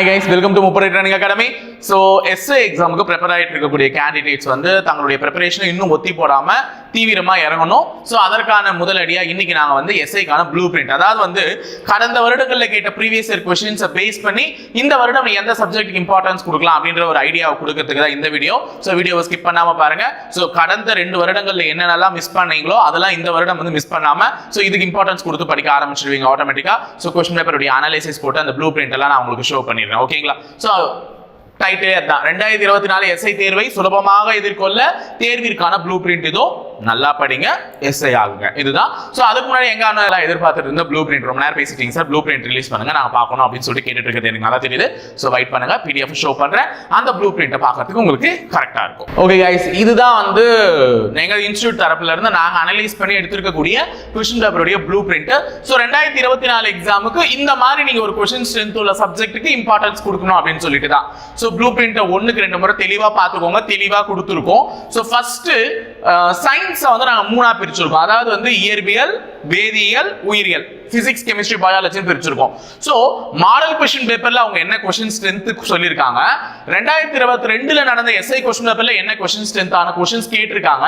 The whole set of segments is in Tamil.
ஹாய் கைஸ் வெல்கம் டு முப்பரை ட்ரைனிங் அகாடமி ஸோ எஸ்ஏ எக்ஸாமுக்கு ப்ரிப்பேர் ஆகிட்டு இருக்கக்கூடிய கேண்டிடேட்ஸ் வந்து தங்களுடைய ப்ரிப்பரேஷனை இன்னும் ஒத்தி போடாம தீவிரமா இறங்கணும். ஸோ அதற்கான முதலடியா இன்னைக்கு நாங்கள் வந்து எஸ்ஐக்கான ப்ளூ பிரிண்ட் அதாவது வந்து கடந்த வருடங்களில் கேட்ட ப்ரீவியஸ் இயர் கொஷின்ஸை பேஸ் பண்ணி இந்த வருடம் எந்த சப்ஜெக்ட்டுக்கு இம்பார்ட்டன்ஸ் கொடுக்கலாம் அப்படின்ற ஒரு ஐடியாவை கொடுக்கறதுக்கு தான் இந்த வீடியோ ஸோ வீடியோவை ஸ்கிப் பண்ணாம பாருங்க. ஸோ கடந்த ரெண்டு வருடங்களில் என்னென்னலாம் மிஸ் பண்ணீங்களோ அதெல்லாம் இந்த வருடம் வந்து மிஸ் பண்ணாம ஸோ இதுக்கு இம்பார்ட்டன்ஸ் கொடுத்து படிக்க ஆரம்பிச்சிருவீங்க ஆட்டோமேட்டிக்கா ஸோ கொஸ்டின் பேப்பருடைய அனாலிசிஸ் போட்டு அந்த ப்ளூ பிரிண்ட் எல்லாம் நான் உங்களுக்கு ஷோ பண்ணிடுறேன். ஓகேங்களா ஸோ டைட்டிலே அதான். ரெண்டாயிரத்தி இருபத்தி நாலு எஸ்ஐ தேர்வை சுலபமாக எதிர்கொள்ள தேர்விற்கான ப்ளூ பிரிண்ட் இதோ நல்லா படிங்க எஸ்ஐ ஆகுங்க. இதுதான். ஸோ அதுக்கு முன்னாடி எங்க அண்ணா எதிர்பார்த்துட்டு இருந்த ப்ளூ பிரிண்ட் ரொம்ப நேரம் பேசிட்டீங்க சார். ப்ளூ பிரிண்ட் ரிலீஸ் பண்ணுங்க நான் பார்க்கணும் அப்படின்னு சொல்லி கேட்டுட்டு இருக்கிறது எனக்கு நல்லா தெரியுது. ஸோ வெயிட் பண்ணுங்க பிடிஎஃப் ஷோ பண்றேன். அந்த ப்ளூ பிரிண்ட்டை பார்க்கறதுக்கு உங்களுக்கு கரெக்டா இருக்கும். ஓகே கைஸ் இதுதான் வந்து எங்க இன்ஸ்டியூட் தரப்புல இருந்து நாங்க அனலைஸ் பண்ணி எடுத்திருக்கக்கூடிய கொஸ்டின் பேப்பருடைய ப்ளூ பிரிண்ட் ஸோ ரெண்டாயிரத்தி இருபத்தி நாலு எக்ஸாமுக்கு இந்த மாதிரி நீங்க ஒரு கொஸ்டின் ஸ்ட்ரென்த் உள்ள சப்ஜெக்ட்டுக்கு இம்பார்ட்டன்ஸ் கொடுக்கணும் அப்படின்னு சொல்லிட்டு தான். ஸோ ப்ளூ பிரிண்ட்டை ஒன்றுக்கு ரெண்டு முறை தெளிவாக பார்த்துக்கோங்க தெளிவாக கொடுத்துருக்கோம். ஸோ ஃபர்ஸ்ட் சயின்ஸை வந்து நாங்கள் மூணா பிரிச்சிருக்கோம். அதாவது வந்து இயற்பியல் வேதியியல் உயிரியல். பிசிக்ஸ் கெமிஸ்ட்ரி பயாலஜின்னு பிரிச்சிருக்கோம். ஸோ மாடல் கொஸ்டின் பேப்பர்ல அவங்க என்ன கொஸ்டின் ஸ்ட்ரென்த் சொல்லியிருக்காங்க? ரெண்டாயிரத்தி இருபத்தி ரெண்டுல நடந்த எஸ்ஐ கொஸ்டின் பேப்பர்ல என்ன கொஸ்டின் ஸ்ட்ரென்த்தான கொஸ்டின்ஸ் கேட்டிருக்காங்க?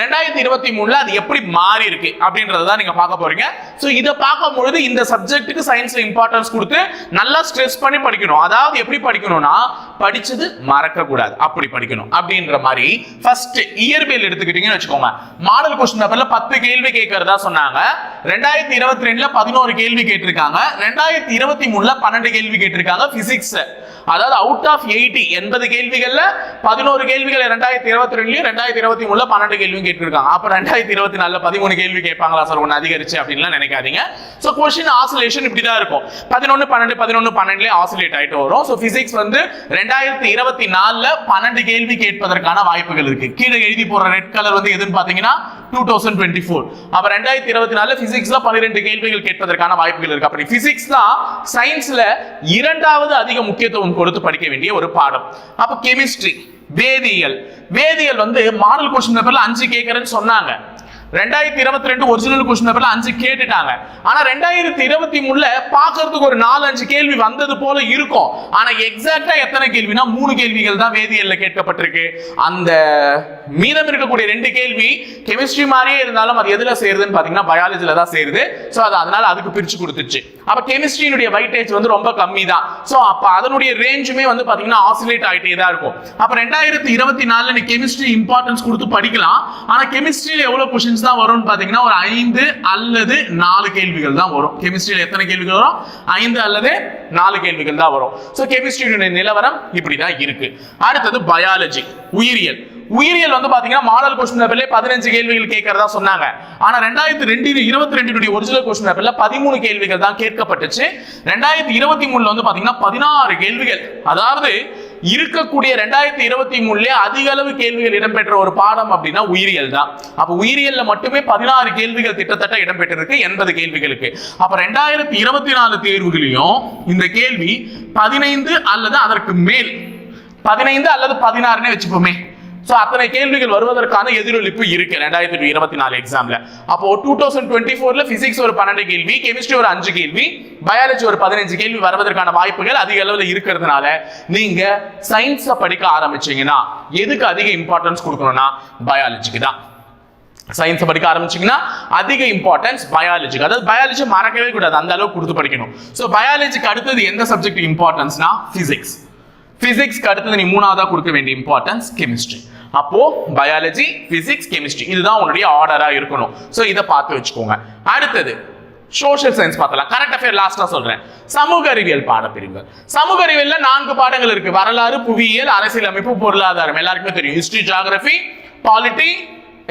ரெண்டாயிரத்தி இருபத்தி மூணுல அது எப்படி மாறி இருக்கு அப்படின்றத தான் நீங்க பார்க்க போறீங்க. ஸோ இதை பார்க்கும் பொழுது இந்த சப்ஜெக்ட்டுக்கு சயின்ஸ்ல இம்பார்ட்டன்ஸ் கொடுத்து நல்லா ஸ்ட்ரெஸ் பண்ணி படிக்கணும். அதாவது எப்படி படிக்கணும்னா படிச்சது மறக்க கூடாது. அப்படி படிக்கணும் அப்படின்ற மாதிரி ஃபர்ஸ்ட் இயற்பியல் எடுத்துக்கிட்டீங்கன்னு வச்சுக்கோங்க. மாடல் கொஸ்டின் பேப்பர்ல பத்து கேள்வி கேட்கறதா சொன்னாங்க. ரெண்டாயிரத்தி இருபத்தி ரெண்டுல பதினோரு கேள்வி கேட்டிருக்காங்க. ரெண்டாயிரத்தி இருபத்தி மூணுல பன்னெண்டு கேள்வி கேட்டிருக்காங்க பிசிக்ஸ் அதாவது அவுட் ஆஃப் எயிட்டி எண்பது கேள்விகள்ல பதினோரு கேள்விகள் ரெண்டாயிரத்தி இருபத்தி ரெண்டுலயும் ரெண்டாயிரத்தி இருபத்தி மூணுல பன்னெண்டு கேள்வியும் கேட்டிருக்காங்க. அப்ப ரெண்டாயிரத்தி இருபத்தி நாலுல பதிமூணு கேள்வி கேட்பாங்களா சார்? ஒன்று அதிகரிச்சு அப்படின்லாம் நினைக்காதீங்க. ஸோ கொஸ்டின் ஆசிலேஷன் இப்படிதான் இருக்கும். பதினொன்னு பன்னெண்டு பதினொன்னு பன்னெண்டுலேயே ஆசிலேட் ஆயிட்டு வரும். ஸோ பிசிக்ஸ் வந்து ரெண்டாயிரத்தி இருபத்தி நாலுல பன்னெண்டு கேள்வி கேட்பதற்கான வாய்ப்புகள் இருக்கு. கீழே எழுதி போற ரெட் கலர் வந்து எதுன்னு பாத்தீங்கன்னா டூ தௌசண்ட் டுவெண்ட்டி ஃபோர் அப்போ ரெண்டாயிரத்தி இருபத்தி நாலுல பிசிக்ஸ்ல பன்னிரெண்டு கேள்விகள் கேட்பதற்கான வாய்ப்புகள் இருக்கு. அப்படி பிசிக்ஸ் தான் சயின்ஸ்ல இரண்டாவது அதிக முக்கியத்துவம் கொடுத்து படிக்க வேண்டிய ஒரு பாடம். அப்போ கெமிஸ்ட்ரி வேதியியல். வேதியியல் வந்து மாடல் கொஸ்டின் பேப்பர்ல அஞ்சு கேட்கறேன்னு சொன்னாங்க. ரெண்டாயிரத்தி இருபத்தி ரெண்டு ஒரிஜினல் கொஸ்டின் பேப்பர்ல அஞ்சு கேட்டுட்டாங்க. ஆனா ரெண்டாயிரத்தி இருபத்தி மூணுல பாக்குறதுக்கு ஒரு நாலு அஞ்சு கேள்வி வந்தது போல இருக்கும். ஆனா எக்ஸாக்டா எத்தனை கேள்வினா மூணு கேள்விகள் தான் வேதியியல்ல கேட்கப்பட்டிருக்கு. அந்த மீதம் இருக்கக்கூடிய ரெண்டு கேள்வி கெமிஸ்ட்ரி மாதிரியே இருந்தாலும் அது எதுல சேருதுன்னு பாத்தீங்கன்னா பயாலஜில தான் சேருது. சோ அது அதனால அதுக்கு பிரிச்சு கொடுத்துச்சு. அப்ப கெமிஸ்ட்ரியினுடைய வைட்டேஜ் வந்து ரொம்ப கம்மி தான் சோ அப்ப அதனுடைய ரேஞ்சுமே வந்து பாத்தீங்கன்னா ஆசிலேட் ஆகிட்டே தான் இருக்கும். அப்ப ரெண்டாயிரத்தி இருபத்தி நாலுல நீ கெமிஸ்ட்ரி இம்பார்ட்டன்ஸ் கொடுத்து படிக்கலாம். ஆனா கெமிஸ்ட்ரியில எவ்வளவு கொஸ்டின்ஸ் தான் வரும்னு பாத்தீங்கன்னா ஒரு ஐந்து அல்லது நாலு கேள்விகள் தான் வரும். கெமிஸ்ட்ரியில் எத்தனை கேள்விகள் வரும்? ஐந்து அல்லது நாலு கேள்விகள் தான் வரும். ஸோ கெமிஸ்ட்ரியுடைய நிலவரம் இப்படி தான் இருக்கு. அடுத்தது பயாலஜி உயிரியல். உயிரியல் வந்து பாத்தீங்கன்னா மாடல் கொஸ்டின் பேப்பர்ல பதினஞ்சு கேள்விகள் கேட்கறதா சொன்னாங்க. ஆனா ரெண்டாயிரத்தி ரெண்டு இருபத்தி ரெண்டு ஒரிஜினல் கொஸ்டின் பேப்பர்ல பதிமூணு கேள்விகள் தான் கேட்கப்பட்டுச்சு. ரெண்டாயிரத்தி இருபத்தி மூணுல வந்து பாத்தீங்கன்னா பதினாறு கேள்விகள். அதாவது இருக்கக்கூடிய ரெண்டாயிரத்தி இருபத்தி மூணுல அதிக அளவு கேள்விகள் இடம்பெற்ற ஒரு பாடம் அப்படின்னா உயிரியல் தான். அப்ப உயிரியல்ல மட்டுமே பதினாறு கேள்விகள் திட்டத்தட்ட இடம்பெற்றிருக்கு எண்பது கேள்விகளுக்கு. அப்ப ரெண்டாயிரத்தி இருபத்தி நாலு தேர்வுகளையும் இந்த கேள்வி பதினைந்து அல்லது அதற்கு மேல் பதினைந்து அல்லது பதினாறுனே வச்சுப்போமே. ஸோ அத்தனை கேள்விகள் வருவதற்கான எதிரொலிப்பு இருக்கு. ரெண்டாயிரத்தி இருபத்தி நாலு எக்ஸாம்ல அப்போ டூ தௌசண்ட் டுவெண்ட்டி ஃபோர்ல பிசிக்ஸ் ஒரு பன்னெண்டு கேள்வி கெமிஸ்ட்ரி ஒரு அஞ்சு கேள்வி பயாலஜி ஒரு பதினஞ்சு கேள்வி வருவதற்கான வாய்ப்புகள் அதிக அளவில் இருக்கிறதுனால நீங்க சயின்ஸை படிக்க ஆரம்பிச்சீங்கன்னா எதுக்கு அதிக இம்பார்ட்டன்ஸ் கொடுக்கணும்னா பயாலஜிக்கு தான். சயின்ஸ் படிக்க ஆரம்பிச்சீங்கன்னா அதிக இம்பார்ட்டன்ஸ் பயாலஜிக்கு அதாவது பயாலஜி மறக்கவே கூடாது அந்த அளவுக்கு கொடுத்து படிக்கணும். ஸோ பயாலஜிக்கு அடுத்தது எந்த சப்ஜெக்ட் இம்பார்ட்டன்ஸ்னா பிசிக்ஸ் பிசிக்ஸ்க்கு அடுத்தது நீ மூணாவதாக கொடுக்க வேண்டிய இம்பார்ட்டன்ஸ் கெமிஸ்ட்ரி அப்போ பயாலஜி பிசிக்ஸ் கெமிஸ்ட்ரி இதுதான் உன்னுடைய ஆர்டரா இருக்கணும். ஸோ இதை பார்த்து வச்சுக்கோங்க. அடுத்தது சோஷியல் சயின்ஸ் பார்த்தலாம் கரண்ட் அஃபேர் லாஸ்டா சொல்றேன். சமூக அறிவியல் பாடப்பிரிவு. சமூக அறிவியல்ல நான்கு பாடங்கள் இருக்கு. வரலாறு புவியியல் அரசியலமைப்பு பொருளாதாரம். எல்லாருக்குமே தெரியும். History geography polity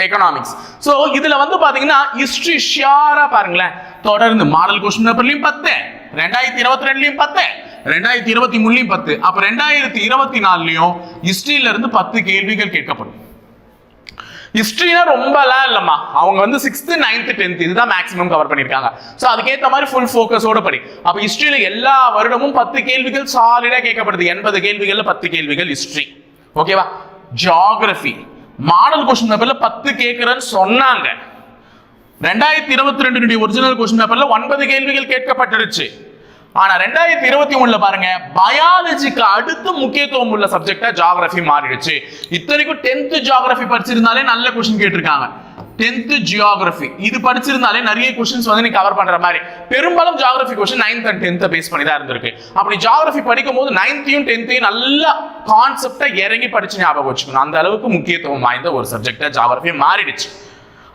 economics so இதுல வந்து பாத்தீங்கன்னா ஹிஸ்டரி ஷியாரா பாருங்களேன். தொடர்ந்து மாடல் கொஸ்டின் பேப்பர்லயும் பத்து ரெண்டாயிரத்தி இருபத்தி ரெண்டுலயும் பத்து ரெண்டாயிரத்தி இருபத்தி மூணுலையும் பத்து. அப்ப ரெண்டாயிரத்தி இருபத்தி நாலுலயும் ஹிஸ்டரியில இருந்து பத்து கேள்விகள் கேட்கப்படும். ஹிஸ்டரினா ரொம்பலாம் இல்லம்மா. அவங்க வந்து சிக்ஸ்த் நைன்த் டென்த் இதுதான் மேக்ஸிமம் கவர் பண்ணிருக்காங்க ஸோ அதுக்கேற்ற மாதிரி ஃபுல் ஃபோக்கஸோட படி. அப்போ ஹிஸ்டரியில எல்லா வருடமும் பத்து கேள்விகள் சாலிடா கேட்கப்படுது. எண்பது கேள்விகள்ல பத்து கேள்விகள் ஹிஸ்டரி ஓகேவா ஜியாகிரபி மாடல் கொஸ்டின் பேப்பர்ல பத்து கேட்கிறேன்னு சொன்னாங்க. ரெண்டாயிரத்தி இருபத்தி ரெண்டு ஒரிஜினல் கொஸ்டின் பேப்பர்ல ஒன்பது கேள்விகள் கேட்கப்பட்டுருச்சு ஆனா ரெண்டாயிரத்தி இருபத்தி ஒண்ணுல பாருங்க பயாலஜிக்கு அடுத்து முக்கியத்துவம் உள்ள சப்ஜெக்டா ஜியாகிரபி மாறிடுச்சு. இத்தனைக்கும் டென்த் ஜியாகிரபி படிச்சிருந்தாலே நல்ல கொஸ்டின் கேட்டிருக்காங்க. டென்த் ஜியாகிரபி இது படிச்சிருந்தாலே நிறைய கொஸ்டின்ஸ் வந்து நீ கவர் பண்ற மாதிரி. பெரும்பாலும் geography question ninth and tenth base பண்ணி தான் இருந்திருக்கு. அப்படி ஜியாகிரபி படிக்கும் போது நைன்த்தையும் டென்த்தையும் நல்லா கான்செப்டை இறங்கி படிச்சு ஞாபகம் வச்சுக்கணும். அந்த அளவுக்கு முக்கியத்துவம் வாய்ந்த ஒரு சப்ஜெக்டா ஜியாகிரபி மாறிடுச்சு.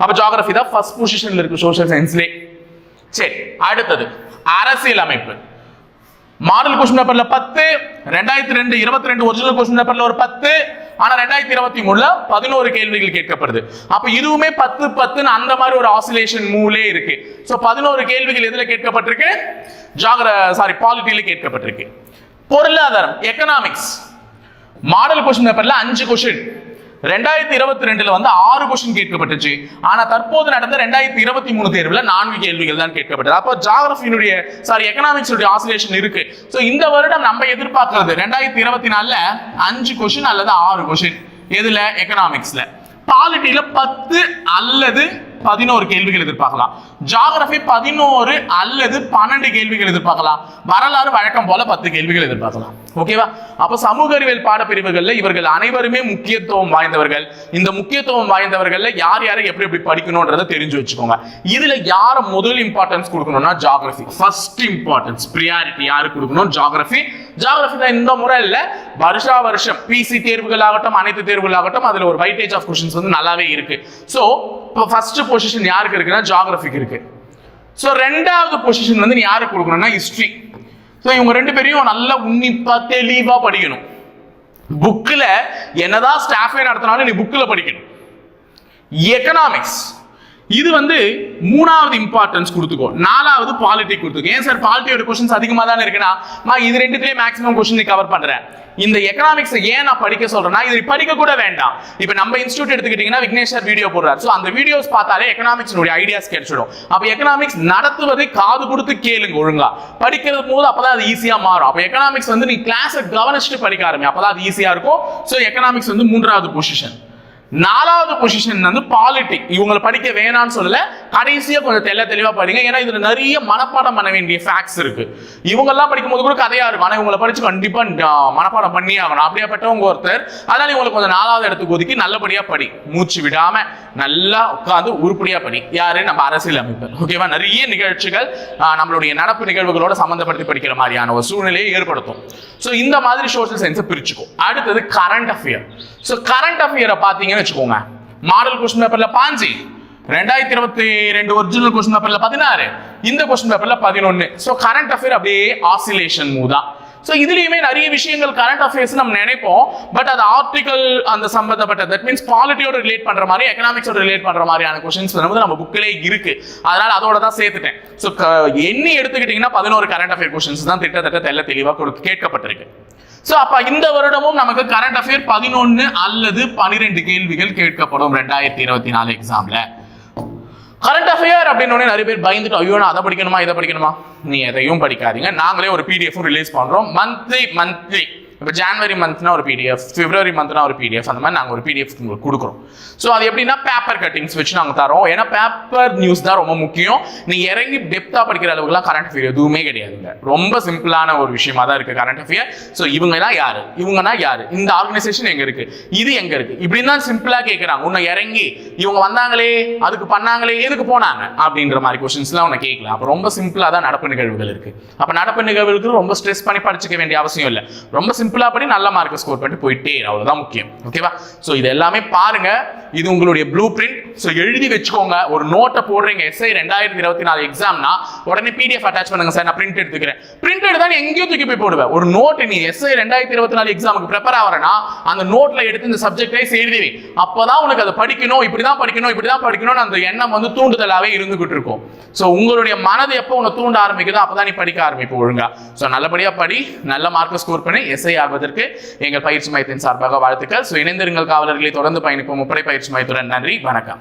அப்ப ஜியாகிரபி தான் ஃபர்ஸ்ட் பொசிஷன்ல இருக்கு சோஷியல் சயின்ஸ்லேயே சரி அடுத்தது அரசியல் அமைப்பு மாடல் கொஸ்டின் பேப்பர்ல பத்து ரெண்டாயிரத்தி ரெண்டு இருபத்தி ரெண்டு ஒரிஜினல் கொஸ்டின் பேப்பர்ல ஒரு பத்து ஆனா ரெண்டாயிரத்தி இருபத்தி மூணுல பதினோரு கேள்விகள் கேட்கப்படுது. அப்ப இதுவுமே பத்து பத்துன்னு அந்த மாதிரி ஒரு ஆசிலேஷன் மூலே இருக்கு. சோ பதினோரு கேள்விகள் எதுல கேட்கப்பட்டிருக்கு? ஜாகிர சாரி பாலிட்டியில கேட்கப்பட்டிருக்கு. பொருளாதாரம் எக்கனாமிக்ஸ் மாடல் கொஸ்டின் பேப்பர்ல அஞ்சு கொஸ்டின் ரெண்டாயிரத்தி இருபத்தி ரெண்டுல வந்து ஆறு கொஸ்டின் கேட்கப்பட்டுச்சு. ஆனா தற்போது நடந்த ரெண்டாயிரத்தி இருபத்தி மூணு தேர்வுல நான்கு கேள்விகள் தான் கேட்கப்பட்டது. அப்போ ஜாகிரபியினுடைய சாரி எக்கனாமிக்ஸ் ஆசிலேஷன் இருக்கு. ஸோ இந்த வருடம் நம்ம எதிர்பார்க்கறது ரெண்டாயிரத்தி இருபத்தி நாலுல அஞ்சு கொஸ்டின் அல்லது ஆறு கொஸ்டின் எதுல? எக்கனாமிக்ஸ்ல பாலிட்டியில பத்து அல்லது பதினோரு கேள்விகள் எதிர்பார்க்கலாம். ஜாகிரபி பதினோரு அல்லது பன்னெண்டு கேள்விகள் எதிர்பார்க்கலாம். வரலாறு வழக்கம் போல பத்து கேள்விகள் எதிர்பார்க்கலாம். ஓகேவா அப்ப சமூக அறிவியல் பாடப்பிரிவுகள்ல இவர்கள் அனைவருமே முக்கியத்துவம் வாய்ந்தவர்கள். இந்த முக்கியத்துவம் வாய்ந்தவர்கள்ல யார் யாரை எப்படி எப்படி படிக்கணும்ன்றதை தெரிஞ்சு வச்சுக்கோங்க. இதுல யார முதல் இம்பார்ட்டன்ஸ் கொடுக்கணும்னா ஜாகிரபி ஃபர்ஸ்ட் இம்பார்ட்டன்ஸ் ப்ரியாரிட்டி யாருக்கு கொடுக்கணும்? ஜாகிரபி ஜாகிரபி தான் இந்த முறை இல்ல வருஷா வருஷம் பிசி தேர்வுகள் ஆகட்டும் அனைத்து தேர்வுகள் ஆகட்டும் அதுல ஒரு வைட்டேஜ் ஆஃப் கொஸ்டின்ஸ் வந்து நல்லாவே இருக்கு. ஸோ இப்போ ஃபர்ஸ்ட் பொசிஷன் யாருக்கு இருக்குன்னா ஜாகிரபிக்கு இருக்கு. ஸோ ரெண்டாவது பொசிஷன் வந்து நீ யாருக்கு கொடுக்கணும்னா ஹிஸ்ட்ரி ஸோ இவங்க ரெண்டு பேரையும் நல்லா உன்னிப்பா தெளிவா படிக்கணும். புக்கில் என்னதான் ஸ்டாஃபே நடத்தினாலும் நீ புக்கில் படிக்கணும். எக்கனாமிக்ஸ் இது வந்து மூணாவது இம்பார்ட்டன்ஸ் கொடுத்துக்கோ. நாலாவது பாலிட்டி கொடுத்துக்கோ. ஏன் சார் பாலிட்டியோட கொஸ்டின்ஸ் அதிகமாக தானே இருக்குன்னா நான் இது ரெண்டுத்துலேயே மேக்ஸிமம் கொஸ்டின் கவர் பண்ணுறேன் இந்த எக்கனாமிக்ஸ் ஏன் நான் படிக்க சொல்றேன்னா இது படிக்க கூட வேண்டாம். இப்போ நம்ம இன்ஸ்டியூட் எடுத்துக்கிட்டீங்கன்னா விக்னேஷ் வீடியோ போடுறாரு. ஸோ அந்த வீடியோஸ் பார்த்தாலே எக்கனாமிக்ஸ் ஐடியாஸ் கிடைச்சிடும். அப்போ எக்கனாமிக்ஸ் நடத்துவதை காது கொடுத்து கேளுங்க ஒழுங்கா. படிக்கிறது போது அப்பதான் அது ஈஸியா மாறும். அப்போ எக்கனாமிக்ஸ் வந்து நீ கிளாஸை கவனிச்சுட்டு படிக்க ஆரம்பி அப்பதான் அது ஈஸியா இருக்கும். ஸோ எக்கனாமிக்ஸ் வந்து மூன்றாவது பொசிஷன் நாலாவது பொசிஷன் வந்து பாலிட்டிக் இவங்களை படிக்க வேணாம்னு சொல்லல கடைசியா கொஞ்சம் தெல்ல தெளிவா படிங்க. ஏன்னா இதுல நிறைய மனப்பாடம் பண்ண வேண்டிய ஃபேக்ட்ஸ் இருக்கு. இவங்கெல்லாம் படிக்கும்போது கூட கதையா இருக்கும். ஆனா இவங்களை படிச்சு கண்டிப்பா மனப்பாடம் பண்ணி ஆகணும். அப்படியாப்பட்டவங்க ஒருத்தர். அதனால இவங்களுக்கு கொஞ்சம் நாலாவது இடத்துக்கு ஒதுக்கி நல்லபடியா படி. மூச்சு விடாம. நல்லா உட்காந்து உருப்படியா படி யாரு? நம்ம அரசியல் அமைப்பு. ஓகேவா நிறைய நிகழ்ச்சிகள் நம்மளுடைய நடப்பு நிகழ்வுகளோட சம்மந்தப்படுத்தி படிக்கிற மாதிரியான ஒரு சூழ்நிலையை ஏற்படுத்தும். ஸோ இந்த மாதிரி சோஷியல் சயின்ஸை பிரிச்சுக்கும். அடுத்தது கரண்ட் அஃபேர் ஸோ கரண்ட் அஃபேரை பார்த்தீங்கன்னு வச்சுக்கோங்க. மாடல் கொஸ்டின் பேப்பர்ல பாஞ்சு. ரெண்டாயிரத்தி இருபத்தி ரெண்டு ஒரிஜினல் கொஸ்டின் பேப்பர்ல பதினாறு. இந்த கொஸ்டின் பேப்பர்ல பதினொன்னு. ஸோ கரண்ட் அஃபேர் அப்படியே ஆசிலேஷன் மூதான் ஸோ இதுலேயுமே நிறைய விஷயங்கள் கரண்ட் அஃபேர்ஸ் நம்ம நினைப்போம். பட் அது ஆர்டிகல் அந்த சம்பந்தப்பட்ட தட் மீன்ஸ் பாலிட்டியோட ரிலேட் பண்ற மாதிரி எக்கனாமிக்ஸோட ரிலேட் பண்ற மாதிரியான கொஸ்டின்ஸ் வந்து நம்ம புக்கிலே இருக்கு. அதனால அதோட தான் சேர்த்துட்டேன். ஸோ எண்ணி எடுத்துக்கிட்டீங்கன்னா பதினோரு கரண்ட் அஃபேர் கொஸ்டின்ஸ் தான் திட்டத்தட்ட தெல்ல தெளிவாக கொடுத்து கேட்கப்பட்டிருக்கு. ஸோ அப்போ இந்த வருடமும் நமக்கு கரண்ட் அஃபேர் பதினொன்று அல்லது பனிரெண்டு கேள்விகள் கேட்கப்படும் ரெண்டாயிரத்தி இருபத்தி நாலு எக்ஸாம்ல கரண்ட் அஃபேர் அப்படின்னு நிறைய பேர் பயந்துட்டு ஐயோ நான் அதை படிக்கணுமா இதை படிக்கணுமா? நீ எதையும் படிக்காதீங்க. நாங்களே ஒரு பிடிஎஃப் ரிலீஸ் பண்றோம். மந்த்லி மந்த்லி இப்போ ஜான்வரி மந்த்னா ஒரு பிடிஎஃப் பிப்ரவரி மந்த்னா ஒரு பிடிஎஃப் அந்த மாதிரி நாங்கள் ஒரு பிடிஎஃப் உங்களுக்கு கொடுக்குறோம். ஸோ அது எப்படின்னா பேப்பர் கட்டிங்ஸ் வச்சு நாங்கள் தரோம். ஏன்னா பேப்பர் நியூஸ் தான் ரொம்ப முக்கியம். நீ இறங்கி டெப்த்தாக படிக்கிற அளவுக்குலாம் கரண்ட் அஃபேர் எதுவுமே கிடையாதுங்க. ரொம்ப சிம்பிளான ஒரு விஷயமா தான் இருக்கு கரண்ட் அஃபேர் ஸோ இவங்கலாம் யாரு? இவங்கன்னா யாரு? இந்த ஆர்கனைசேஷன் எங்க இருக்கு? இது எங்க இருக்கு? இப்படின்னு தான் சிம்பிளா கேட்குறாங்க உன்னை இறங்கி இவங்க வந்தாங்களே அதுக்கு பண்ணாங்களே எதுக்கு போனாங்க? அப்படின்ற மாதிரி கொஸ்டின்ஸ்லாம் உன்னை கேட்கல அப்போ ரொம்ப சிம்பிளா தான் நடப்பு நிகழ்வுகள் இருக்கு. அப்போ நடப்பு நிகழ்வுகளுக்கு ரொம்ப ஸ்ட்ரெஸ் பண்ணி படிச்சுக்க வேண்டிய அவசியம் இல்லை. ரொம்ப சிம்பிள் படி நல்ல மார்க்கை ஸ்கோர் பண்ணிட்டு போயிட்டே இரு. அவ்வளவுதான் முக்கியம். ஓகேவா ஸோ இது எல்லாமே பாருங்க. இது உங்களுடைய ப்ளூ பிரிண்ட் ஸோ எழுதி வச்சுக்கோங்க. ஒரு நோட்டை போடுறீங்க. எஸ்ஐ ரெண்டாயிரத்தி இருபத்தி நாலு எக்ஸாம்னா உடனே பிடிஎஃப் அட்டாச் பண்ணுங்க சார் நான் பிரிண்ட் எடுத்துக்கிறேன். பிரிண்ட் எடுத்தா நீ எங்கேயும் தூக்கி போய் போடுவேன் ஒரு நோட் நீ எஸ்ஐ ரெண்டாயிரத்தி இருபத்தி நாலு எக்ஸாமுக்கு ப்ரிப்பேர் ஆகிறேன்னா அந்த நோட்ல எடுத்து இந்த சப்ஜெக்டை எழுதி அப்போதான் உனக்கு அதை படிக்கணும் இப்படிதான் படிக்கணும் இப்படிதான் படிக்கணும்னு அந்த எண்ணம் வந்து தூண்டுதலாவே இருந்துகிட்டு இருக்கும். ஸோ உங்களுடைய மனது எப்போ உன்னை தூண்ட ஆரம்பிக்குதோ அப்பதான் நீ படிக்க ஆரம்பிப்போம் ஒழுங்கா. ஸோ நல்லபடியா படி நல்ல மார்க்கை ஸ்கோர் பண்ணி எஸ்ஐ ஆகுவதற்கு எங்கள் பயிற்சி மையத்தின் சார்பாக வாழ்த்துக்கள். ஸோ இணைந்திருங்கள் காவலர்களை தொடர்ந்து பயணிப்போம். முப்படை பயிற்சி மையத்துடன் நன்றி வணக்கம்.